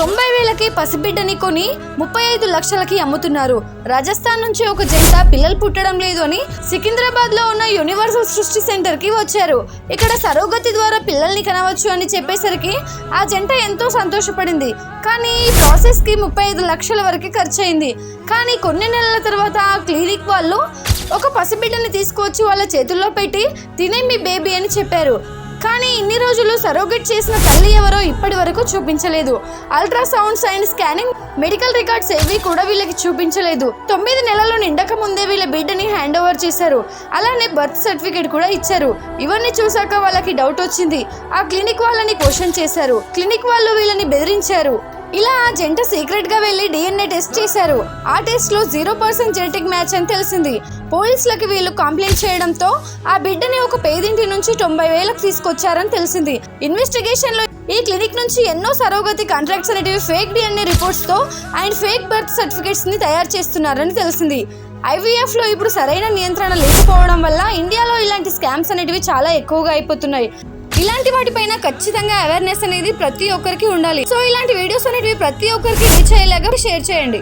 తొంభై వేలకి పసిబిడ్డని కొని ముప్పై ఐదు లక్షలకి అమ్ముతున్నారు. రాజస్థాన్ నుంచి ఒక జంట పిల్లలు పుట్టడం లేదు అని సికింద్రాబాద్లో ఉన్న యూనివర్సల్ సృష్టి సెంటర్కి వచ్చారు. ఇక్కడ సరోగతి ద్వారా పిల్లల్ని కనవచ్చు అని చెప్పేసరికి ఆ జంట ఎంతో సంతోషపడింది. కానీ ఈ ప్రాసెస్కి ముప్పై ఐదు లక్షల వరకు ఖర్చు అయింది కానీ కొన్ని నెలల తర్వాత ఆ క్లినిక్ వాళ్ళు ఒక పసిబిడ్డని తీసుకువచ్చి వాళ్ళ చేతుల్లో పెట్టి తినే మీ బేబీ అని చెప్పారు. కానీ ఇన్ని రోజులు సరోగేట్ చేసిన తల్లి ఎవరో ఇప్పటి వరకు చూపించలేదు. Ultrasounds and scanning medical records ఏవి కూడా వీళ్ళకి చూపించలేదు. తొమ్మిది నెలలు నిండక ముందే వీళ్ళ బిడ్డని హ్యాండ్ ఓవర్ చేశారు. అలానే బర్త్ సర్టిఫికేట్ కూడా ఇచ్చారు. ఇవన్నీ చూసాక వాళ్ళకి డౌట్ వచ్చింది. ఆ క్లినిక్ వాళ్ళని క్వశ్చన్ చేశారు. క్లినిక్ వాళ్ళు వీళ్ళని బెదిరించారు. ఇలా ఆ జంట సీక్రెట్గా వెళ్ళి డిఎన్ఏ టెస్ట్ చేశారు. ఆ టెస్ట్లో జీరో పర్సెంట్ జెనెటిక్ మ్యాచ్ అని తెలిసింది. పోలీసులకి వీళ్ళు కంప్లైంట్ చేయడంతో ఆ బిడ్డని ఒక పేదింటి నుంచి తొంభై వేలకు తీసుకొచ్చారని తెలిసింది. ఇన్వెస్టిగేషన్లో ఈ క్లినిక్ నుంచి ఎన్నో సరోగతి కాంట్రాక్ట్స్ అనేటివి ఫేక్ డిఎన్ఏ రిపోర్ట్స్తో అండ్ ఫేక్ బర్త్ సర్టిఫికేట్స్ని తయారు చేస్తున్నారని తెలిసింది. ఐవీఎఫ్లో ఇప్పుడు సరైన నియంత్రణ లేకపోవడం వల్ల ఇండియాలో ఇలాంటి స్కామ్స్ అనేటివి చాలా ఎక్కువగా అయిపోతున్నాయి. ఇలాంటి వాటిపైన ఖచ్చితంగా అవేర్నెస్ అనేది ప్రతి ఒక్కరికి ఉండాలి. సో ఇలాంటి వీడియోస్ అనేటివి ప్రతి ఒక్కరికి రీచ్ అయ్యేలాగా షేర్ చేయండి.